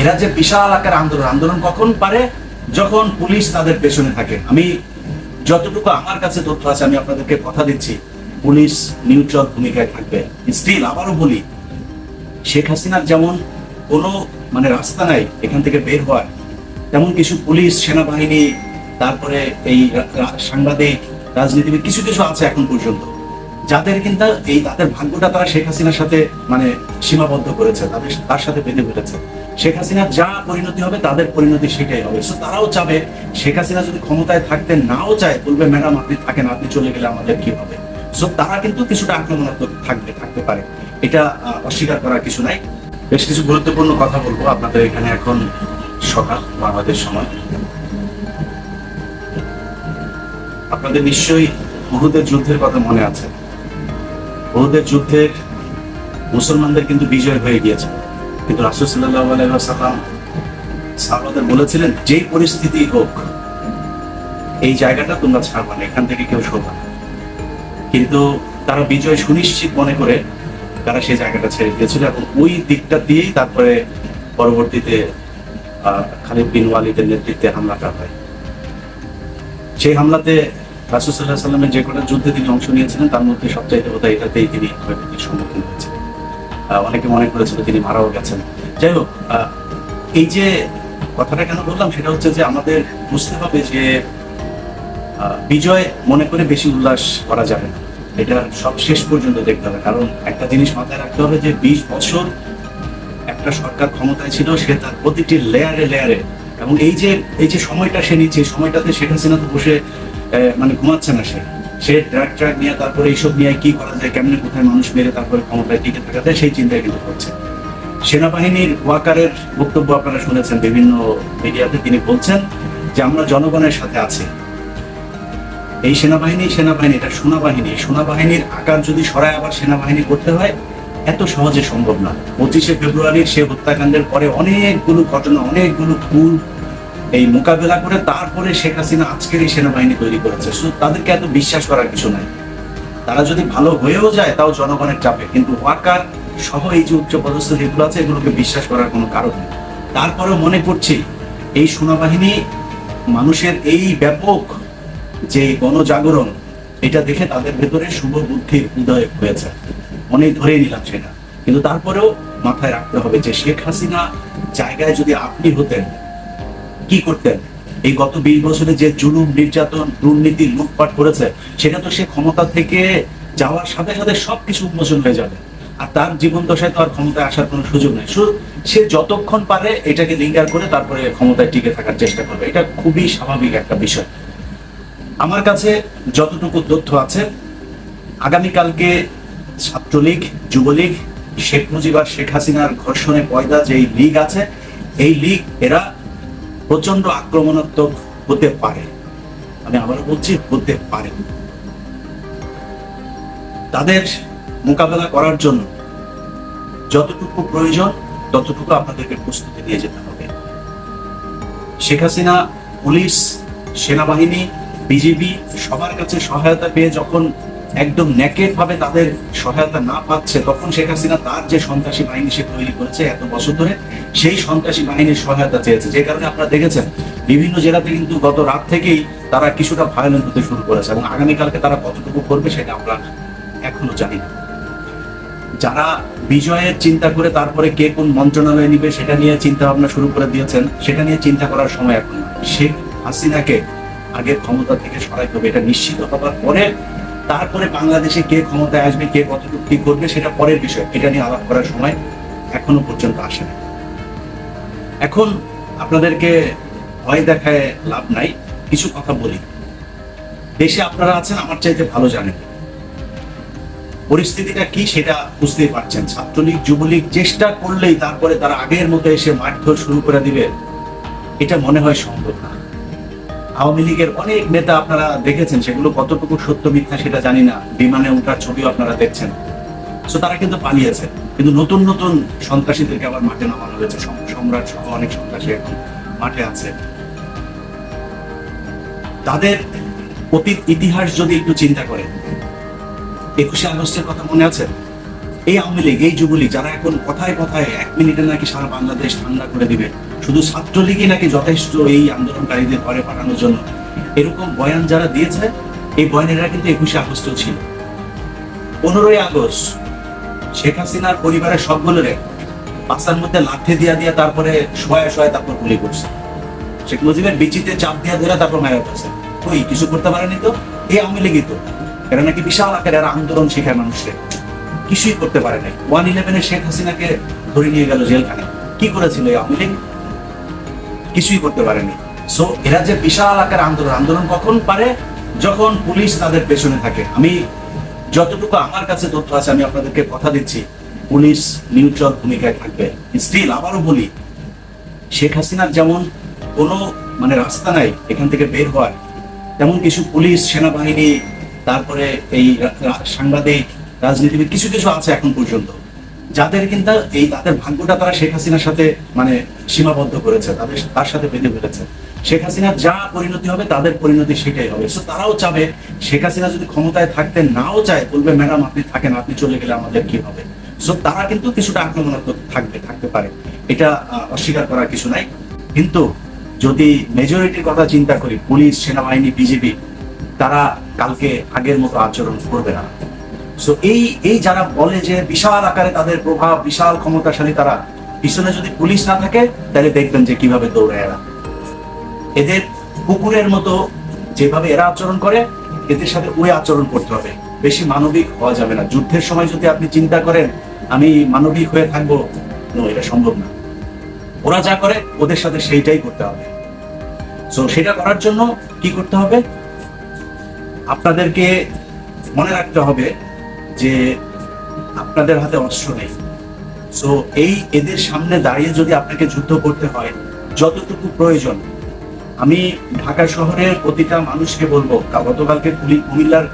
এরা যে বিশাল আকার আন্দোলন আন্দোলন কখন পারে? যখন পুলিশ তাদের পেছনে থাকে। আমি যতটুকু আমার কাছে তথ্য আছে, আমি আপনাদেরকে কথা দিচ্ছি। পুলিশ নিউট্রাল ভূমিকায় থাকবে। স্টিল, আবারও বলি, শেখ হাসিনার যেমন কোনো মানে রাস্তা নাই এখান থেকে বের হওয়ার, তেমন কিছু পুলিশ, সেনাবাহিনী, তারপরে এই সাংবাদিক, রাজনীতিবিদ, কিছু কিছু আছে এখন পর্যন্ত। যাদের কিন্তু এই, তাদের ভাগ্যটা তারা শেখ হাসিনার সাথে মানে সীমাবদ্ধ করেছে, তাদের, তার সাথে বেঁধে ফেলেছে। শেখ হাসিনার যা পরিণতি হবে, তাদের পরিণতি সেটাই হবে। সো তারাও চাবে, শেখ হাসিনা যদি ক্ষমতায় থাকতে নাও চায়, বলবে, ম্যাডাম, আপনি থাকেন, আপনি চলে গেলে আমাদের কি হবে? সো তারা কিন্তু কিছুটা আক্রমণাত্মক থাকবে, থাকতে পারে। এটা অস্বীকার করার কিছু নাই। বেশ কিছু গুরুত্বপূর্ণ কথা বলব আপনাদের এখানে এখন সকাল, বাংলাদেশ সময়। আপনাদের নিশ্চয়ই বহুদের যুদ্ধের কথা মনে আছে। বহুদের যুদ্ধের মুসলমানদের কিন্তু বিজয় হয়ে গিয়েছে। কিন্তু রাসুল সাল্লাহ আলাইসাল্লাম সাহাবাদের বলেছিলেন যেই পরিস্থিতি হোক এই জায়গাটা তোমরা ছাড়বা না এখান থেকে কেউ না। কিন্তু তারা বিজয় সুনিশ্চিত মনে করে তারা সেই জায়গাটা ছেড়ে দিয়েছিল এবং ওই দিকটা দিয়েই তারপরে পরবর্তীতে খালিদ বিন ওয়ালিদের নেতৃত্বে হামলাটা হয়। সেই হামলাতে রাসুসাল্লাহ সাল্লামের যে কটা যুদ্ধে তিনি অংশ নিয়েছিলেন তার মধ্যে সবচাইতে বোধ এটাতেই তিনি ক্ষয়ক্ষতির সম্মুখীন হয়েছেন আহ, অনেকে মনে করেছিল তিনি মারাও গেছেন। যাই হোক এই যে কথাটা কেন বললাম সেটা হচ্ছে যে আমাদের বুঝতে হবে যে বিজয় মনে করে বেশি উল্লাস করা যাবে না। এটা সব শেষ পর্যন্ত দেখতে হবে। কারণ একটা জিনিস মাথায় রাখতে হবে যে বিশ বছর একটা সরকার ক্ষমতায় ছিল, সে তার প্রতিটি লেয়ারে লেয়ারে এবং এই যে এই যে সময়টা সে নিচ্ছে, সময়টাতে শেখ হাসিনা তো বসে মানে ঘুমাচ্ছে না সে। সে ট্র্যাক ট্র্যাক নিয়ে তারপরে এইসব নিয়ে কি করা যায়, কেমনে কোথায় মানুষ মেরে তারপরে ক্ষমতায় টিকে থাকা যায়, সেই চিন্তায় কিন্তু করছে। সেনাবাহিনীর ওয়াকারের বক্তব্য আপনারা শুনেছেন, বিভিন্ন মিডিয়াতে তিনি বলছেন যে আমরা জনগণের সাথে আছি। এই সেনাবাহিনী সেনাবাহিনী, এটা সোনাবাহিনী, সোনাবাহিনীর আকার যদি সরায় আবার সেনাবাহিনী করতে হয়, এত সহজে সম্ভব না। পঁচিশে ফেব্রুয়ারির সে হত্যাকাণ্ডের পরে অনেকগুলো ঘটনা, অনেকগুলো ভুল এই মোকাবেলা করে তারপরে শেখ হাসিনা আজকের এই সেনাবাহিনী তৈরি করেছে। শুধু তাদেরকে এত বিশ্বাস করার কিছু নাই। তারা যদি ভালো হয়েও যায়, তাও জনগণের চাপে। কিন্তু ওয়াকার সহ এই যে উচ্চ পদস্থ যেগুলো আছে, এগুলোকে বিশ্বাস করার কোনো কারণ নেই। তারপরেও মনে করছি, এই সেনাবাহিনী মানুষের এই ব্যাপক যে গণজাগরণ, এটা দেখে তাদের ভেতরে শুভ বুদ্ধির উদয় হয়েছে। অনেক ধরে নিলাম সেটা। কিন্তু তারপরেও মাথায় রাখতে হবে যে শেখ হাসিনা জায়গায় যদি আপনি হতেন কি করতেন? এই গত বিশ বছরে যে জুলুম, নির্যাতন, দুর্নীতি, লুটপাট করেছে, সেটা তো সে ক্ষমতা থেকে যাওয়ার সাথে সাথে সবকিছু উন্মোচন হয়ে যাবে। আর তার জীবন দশায় তো আর ক্ষমতায় আসার কোনো সুযোগ নেই। সে যতক্ষণ পারে এটাকে লিঙ্গার করে তারপরে ক্ষমতায় টিকে থাকার চেষ্টা করবে। এটা খুবই স্বাভাবিক একটা বিষয়। আমার কাছে যতটুকু তথ্য আছে, আগামীকালকে ছাত্রলীগ, যুবলীগ, শেখ মুজিব আর শেখ হাসিনার ঘর্ষণে পয়দা যে এই লীগ আছে, এই লীগ এরা প্রচণ্ড আক্রমণাত্মক হতে পারে। আমি আবারও বলছি, হতে পারে। তাদের মোকাবেলা করার জন্য যতটুকু প্রয়োজন, ততটুকু আপনাদেরকে প্রস্তুতি নিয়ে যেতে হবে। শেখ হাসিনা পুলিশ, সেনাবাহিনী, বিজিবি সবার কাছে সহায়তা পেয়ে যখন একদম ন্যাকেট ভাবে তাদের সহায়তা না পাচ্ছে, তখন শেখ হাসিনা তার যে সন্ত্রাসী বাহিনী সে তৈরি করেছে এত বছর ধরে সেই সন্ত্রাসী বাহিনীর সহায়তা চেয়েছে। যে কারণে আপনারা দেখেছেন, বিভিন্ন জেলাতে কিন্তু গত রাত থেকেই তারা কিছুটা ভায়োলেন্ট হতে শুরু করেছে এবং আগামীকালকে তারা কতটুকু করবে সেটা আমরা এখনও জানি না। যারা বিজয়ের চিন্তা করে তারপরে কে কোন মন্ত্রণালয়ে নিবে সেটা নিয়ে চিন্তা ভাবনা শুরু করে দিয়েছেন, সেটা নিয়ে চিন্তা করার সময় এখন শেখ হাসিনাকে আগে ক্ষমতা থেকে সরাই হবে এটা নিশ্চিত হবার পরে তারপরে বাংলাদেশে কে ক্ষমতায় আসবে, কে কতটুকু কি করবে সেটা পরের বিষয়, এটা নিয়ে আলাপ করার সময় এখনও পর্যন্ত আসে না এখন আপনাদেরকে ভয় দেখায় লাভ নাই, কিছু কথা বলি। দেশে আপনারা আছেন, আমার চাইতে ভালো জানেন। পরিস্থিতিটা কি সেটা বুঝতেই পারছেন। ছাত্রলীগ, যুবলীগ চেষ্টা করলেই তারপরে তারা আগের মতো এসে মারধর শুরু করে দিবে, এটা মনে হয় সম্ভব না। আওয়ামী লীগের অনেক নেতা আপনারা দেখেছেন, সেগুলো কতটুকু সত্য মিথ্যা সেটা জানি না। বিমানে ওঠার ছবিও আপনারা দেখছেন। তো তারা কিন্তু পালিয়েছে। কিন্তু নতুন নতুন সন্ত্রাসীদেরকে আবার মাঠে নামানো হয়েছে। সম্রাট সহ অনেক সন্ত্রাসী এখন মাঠে আছে। তাদের অতীত ইতিহাস যদি একটু চিন্তা করেন একুশে আগস্টের কথা মনে আছে? এই আওয়ামী লীগ, এই যুবলীগ, যারা এখন কথায় কথায় এক মিনিটে নাকি সারা বাংলাদেশ ঠান্ডা করে দিবে, শুধু ছাত্রলীগই নাকি যথেষ্ট এই আন্দোলনকারীদের ঘরে পাঠানোর জন্য? এরকম বয়ান যারা দিয়েছে, এই বয়ানেরা কিন্তু একুশে আগস্টও ছিল। পনেরোই আগস্ট শেখ হাসিনার পরিবারের সবগুলোরে বাসার মধ্যে লাঠি দিয়া দিয়া তারপরে শোয়া শোয়া তারপর গুলি করছে। শেখ মুজিবের বিচিতে চাপ দিয়া ধরে তারপর মারা করছে কই, কিছু করতে পারেনি তো? এই আওয়ামী লীগই তো। এরা নাকি বিশাল আকারের আন্দোলন শেখায় মানুষকে। কিছুই করতে পারে নাই। ওয়ান ইলেভেনে শেখ হাসিনাকে ধরে নিয়ে গেল জেলখানে কি করেছিল এই আওয়ামী লীগ? কিছুই করতে পারেনি। সো এরা যে বিশাল আকার আন্দোলন আন্দোলন কখন পারে? যখন পুলিশ তাদের পেছনে থাকে। আমি যতটুকু আমার কাছে তথ্য আছে, আমি আপনাদেরকে কথা দিচ্ছি, পুলিশ নিউট্রাল ভূমিকায় থাকবে। স্টিল আবারও বলি, শেখ হাসিনার যেমন কোনো মানে রাস্তা নাই এখান থেকে বের হওয়ার, তেমন কিছু পুলিশ, সেনাবাহিনী, তারপরে এই সাংবাদিক, রাজনীতিবিদ, কিছু কিছু আছে এখন পর্যন্ত। যাদের কিন্তু এই তাদের ভাগ্যটা তারা শেখ হাসিনার সাথে মানে সীমাবদ্ধ করেছে, তাদের, তার সাথে বেঁধে ফেলেছে। শেখ হাসিনার যা পরিণতি হবে, তাদের পরিণতি সেটাই হবে। সো তারাও চাবে, শেখ হাসিনা যদি ক্ষমতায় থাকতে নাও চায়, বলবে, ম্যাডাম, আপনি থাকেন, আপনি চলে গেলে আমাদের কি হবে? সো তারা কিন্তু কিছুটা আক্রমণাত্মক থাকবে, থাকতে পারে। এটা অস্বীকার করার কিছু নাই। কিন্তু যদি মেজরিটির কথা চিন্তা করি, পুলিশ, সেনাবাহিনী বিজেপি তারা কালকে আগের মতো আচরণ করবে না। সো এই এই যারা বলে যে বিশাল আকারে তাদের প্রভাব, বিশাল ক্ষমতাশালী তারা, পিছনে যদি পুলিশ না থাকে, তাহলে দেখবেন যে কীভাবে দৌড়ায় এরা। এদের কুকুরের মতো যেভাবে এরা আচরণ করে, এদের সাথে ওই আচরণ করতে হবে। বেশি মানবিক হওয়া যাবে না। যুদ্ধের সময় যদি আপনি চিন্তা করেন, আমি মানবিক হয়ে থাকব এটা সম্ভব না। ওরা যা করে, ওদের সাথে সেইটাই করতে হবে। সো সেটা করার জন্য কি করতে হবে? আপনাদেরকে মনে রাখতে হবে যে আপনাদের হাতে অস্ত্র নেই। সো এই এদের সামনে দাঁড়িয়ে যদি আপনাকে যুদ্ধ করতে হয়, যতটুকু প্রয়োজন আমি ঢাকা শহরের প্রতিটা মানুষকে বলব গতকালকে কুমিল্লার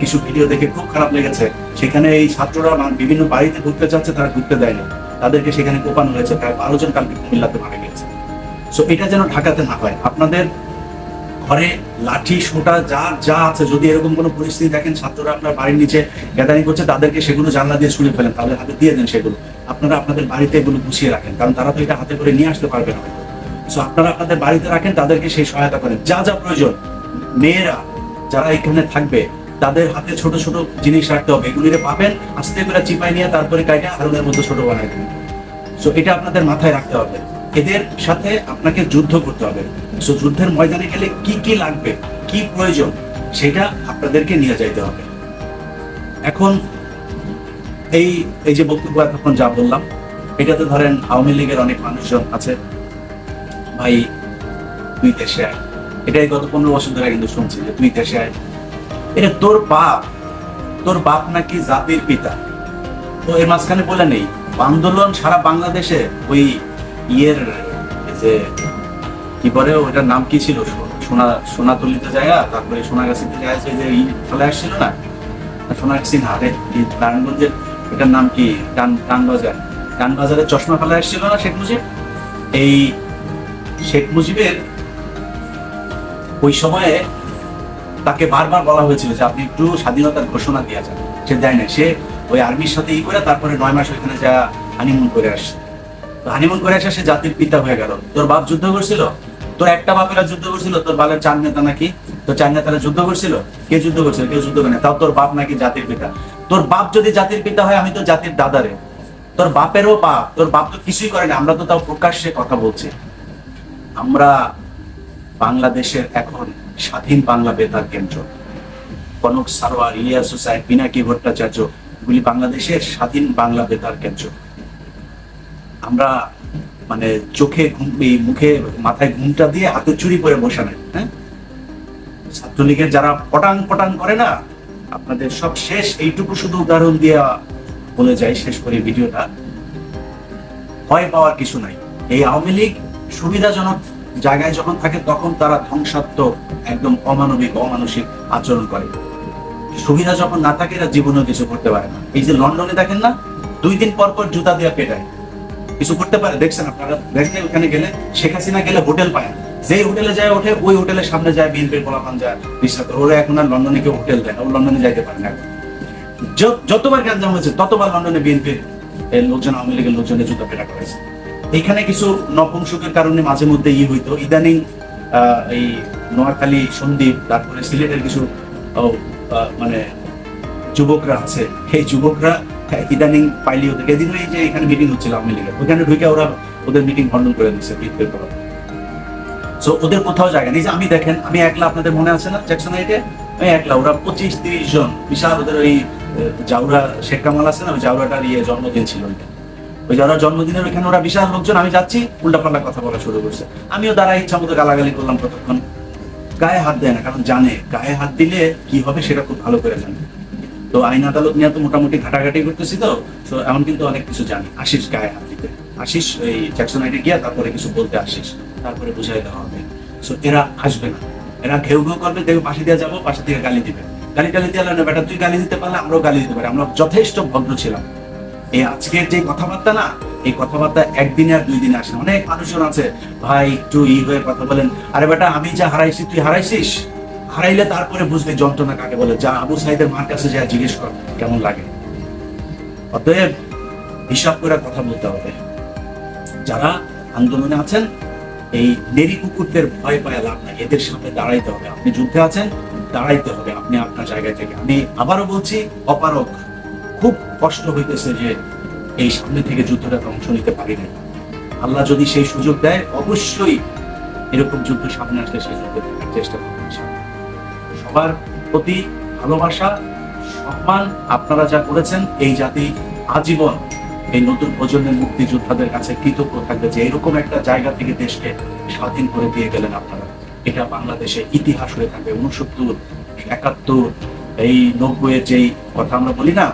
কিছু ভিডিও দেখে খুব খারাপ লেগেছে। সেখানে এই ছাত্ররা বিভিন্ন বাড়িতে ঘুরতে যাচ্ছে, তারা ঢুকতে দেয়নি। তাদেরকে সেখানে কোপানো হয়েছে, প্রায় বারো জন কালকে কুমিল্লাতে মারা গেছে সো এটা যেন ঢাকাতে না হয়। আপনাদের ঘরে লাঠি, সোটা, যা যা আছে, যদি এরকম কোনো পরিস্থিতি দেখেন, ছাত্ররা আপনার বাড়ির নিচে গ্যাদারিং করছে, তাদেরকে সেগুলো জানলা দিয়ে ছুঁড়ে ফেলেন। তাদের হাতে দিয়ে দেন সেগুলো। আপনারা আপনাদের বাড়িতে এগুলো গুছিয়ে রাখেন, কারণ তারা তো এটা হাতে করে নিয়ে আসতে পারবে না। সো আপনারা আপনাদের বাড়িতে রাখেন, তাদেরকে সেই সহায়তা করেন। যা যা প্রয়োজন, মেয়েরা যারা এখানে থাকবে, তাদের হাতে ছোট ছোট জিনিস রাখতে হবে। এগুলিরে পাবেন আস্তে করে চিপাই নিয়ে তারপরে কাইটা হারুনের মতো ছোট বানাই দেবেন। সো এটা আপনাদের মাথায় রাখতে হবে। এদের সাথে আপনাকে যুদ্ধ করতে হবে। সো যুদ্ধের ময়দানে গেলে কি কি লাগবে, কি প্রয়োজন, সেটা আপনাদেরকে নিয়ে যাইতে হবে। এখন, এই এই যে বক্তব্য এতক্ষণ যা বললাম, এটাতে ধরেন আওয়ামী লীগের অনেক মানুষজন আছে। ভাই, তুই দেশে আয়। এটাই গত পনেরো বছর ধরে কিন্তু শুনছি যে তুই দেশে আয়। এটা তোর বাপ। তোর বাপ নাকি জাতির পিতা। তো এর মাঝখানে বলে নেই আন্দোলন সারা বাংলাদেশে ওই ইয়ের যে কি বলে, ওটার নাম কি ছিল? সোনা, সোনাতলিতে জায়গা তারপরে সোনাগাছিতে জায়গা যে ই চলে আসছিল না? সোনাগাছি না এই নারায়ণগঞ্জের এটার নাম কি? টান, টানবাজার। টানবাজারে চশমা ফেলে আসছিল না শেখ মুজিব? এই শেখ মুজিবের ওই সময়ে তাকে বারবার বলা হয়েছিল যে আপনি একটু স্বাধীনতার ঘোষণা দিয়ে যান। সে দেয় না, সে ওই আর্মির সাথে ই করে তারপরে নয় মাস ওইখানে যা হানিমুন করে আসছে। তো হানিমুন করে আসে সে জাতির পিতা হয়ে গেল। তোর বাপ যুদ্ধ করছিল? তোর একটা বাপেরা যুদ্ধ করছিল? তোর বালের চার নেতা নাকি? তোর চার নেতারা যুদ্ধ করছিল? কে যুদ্ধ করছিল? কেউ যুদ্ধ করে তাও তোর বাপ নাকি জাতির পিতা। তোর বাপ যদি জাতির পিতা হয়, আমি তো জাতির দাদারে। তোর বাপেরও বাপ। তোর বাপ তো কিছুই করে না। আমরা তো তাও প্রকাশ্যে কথা বলছি। আমরা বাংলাদেশের এখন স্বাধীন বাংলা বেতার কেন্দ্র। কনক সারোয়ার ইলিয়াস হুসাইন, পিনাকি ভট্টাচার্য এগুলি বাংলাদেশের স্বাধীন বাংলা বেতার কেন্দ্র। আমরা মানে চোখে মুখে মাথায় ঘুমটা দিয়ে হাতে চুরি করে বসে নাই হ্যাঁ? ছাত্রলীগের যারা পটাং পটাং করে না, আপনাদের সব শেষ, এইটুকু শুধু উদাহরণ দিয়ে বলে যাই, শেষ করে ভিডিওটা। ভয় পাওয়ার কিছু নাই। এই আওয়ামী লীগ সুবিধাজনক জায়গায় যখন থাকে, তখন তারা ধ্বংসাত্মক একদম অমানবিক, অমানসিক আচরণ করে। সুবিধা যখন না থাকে, এরা জীবনেও কিছু করতে পারে না। এই যে লন্ডনে দেখেন না, দুই দিন পর পর জুতা দিয়ে পেটায় কিছু করতে পারে, দেখছেন আপনারা, দেখেন ওখানে গেলে, শেখ হাসিনা গেলে হোটেল পায়। না। যেই হোটেলে যায়, ওঠে, ওই হোটেলের সামনে যায়, বিএনপির পোলাপান যায় বিশ্বাস ওরা এখন আর লন্ডনে কেউ হোটেল দেয় না ও লন্ডনে যাইতে পারে না। যতবার গ্যাঞ্জাম হয়েছে, ততবার লন্ডনে বিএনপির লোকজন, আওয়ামী লীগের লোকজনের জুতা পেটা করেছে। এখানে কিছু নপুংসকের কারণে মাঝে মধ্যে ই হইতো। ইদানিং এই নোয়াখালী সন্দ্বীপ তারপরে সিলেটের কিছু মানে যুবকরা আছে। সেই যুবকরা হ্যাঁ, ইদানিং পাইলি ওদের এদিন ওই যে এখানে মিটিং হচ্ছিল আওয়ামী লীগের। ওখানে ঢুকে ওরা ওদের মিটিং খণ্ডন করে দিচ্ছে বিএনপির পর সো ওদের কোথাও জায়গা নেই। যে আমি দেখেন আমি একলা আপনাদের মনে আছে না? জ্যাকসন হাইটে আমি একলা ওরা পঁচিশ তিরিশ জন। বিশাল ওদের ওই জাউরা শেখ কামাল আছে না? ওই জাউরাটার ইয়ে জন্মদিন ছিল ওইটা। ওই জাউরার জন্মদিনের ওইখানে ওরা বিশাল লোকজন, আমি যাচ্ছি, উল্টাপাল্টা কথা বলা শুরু করছে। আমিও দাঁড়াই, ইচ্ছা মতো গালাগালি করলাম কতক্ষণ গায়ে হাত দেয় না, কারণ জানে, গায়ে হাত দিলে কি হবে সেটা খুব ভালো করে জানে। তো আইন আদালত নিয়ে তো মোটামুটি ঘাটাঘাটি করতেছি তো তো এমন কিন্তু অনেক কিছু জানি। আশিস গায়ে হাত দিতে। আশিস এই জ্যাকসন আইটে গিয়া তারপরে কিছু বলতে আসিস তারপরে বুঝাই দেওয়া হবে। সো এরা আসবে না। এরা ঘেউ ঘেউ করবে দেখবে পাশে দিয়ে যাব, পাশে থেকে গালি দিবে। গালি গালি দিয়ে না বেটা, তুই গালি দিতে পারলে আমরাও গালি দিতে পারি। আমরা যথেষ্ট ভদ্র ছিলাম। এই আজকের যে কথাবার্তা না, এই কথাবার্তা একদিনে আর দুই দিনে আসে অনেক মানুষজন আছে, ভাই, একটু ই হয়ে কথা বলেন। আরে বেটা, আমি যা হারাইছি, তুই হারাইছিস? হারাইলে তারপরে বুঝবি যন্ত্রণা কাকে বলে। যা আবু সাইদের মার কাছে যা জিজ্ঞেস কর, কেমন লাগে? অতএব হিসাব করে কথা বলতে হবে। যারা আন্দোলনে আছেন, এই নেরি কুকুরদের ভয় পায় লাভ নাই। এদের সামনে দাঁড়াইতে হবে। আপনি যুদ্ধে আছেন, দাঁড়াইতে হবে। আপনি আপনার জায়গা থেকে। আমি আবারও বলছি অপারক খুব কষ্ট হইতেছে যে এই সামনে থেকে যুদ্ধটাতে অংশ নিতে পারি নাই। আল্লাহ যদি সেই সুযোগ দেয়, অবশ্যই এরকম যুদ্ধ সামনে আসলে সেই যুদ্ধে থাকার চেষ্টা করবেন। সবার প্রতি ভালোবাসা, সম্মান, আপনারা যা করেছেন, এই জাতি আজীবন এই নতুন প্রজন্মের মুক্তিযোদ্ধাদের কাছে কৃতজ্ঞ থাকবে যে এরকম একটা জায়গা থেকে দেশকে স্বাধীন করে দিয়ে গেলেন আপনারা। এটা বাংলাদেশে ইতিহাস হয়ে থাকবে। উনসত্তর, একাত্তর, এই নব্বইয়ের যেই কথা আমরা বলি না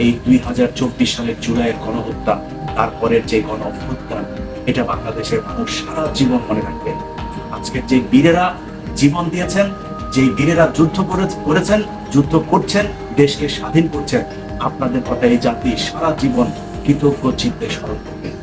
এই দুই হাজার চব্বিশ সালের জুলাইয়ের গণহত্যা, তারপরের যে গণ অভ্যুত্থান এটা বাংলাদেশের মানুষ সারা জীবন মনে রাখবে। আজকের যে বীরেরা জীবন দিয়েছেন যে বীরেরা যুদ্ধ করে- করেছেন, যুদ্ধ করছেন, দেশকে স্বাধীন করছেন, আপনাদের কথা এই জাতি সারা জীবন কৃতজ্ঞ চিত্তে স্মরণ করবে।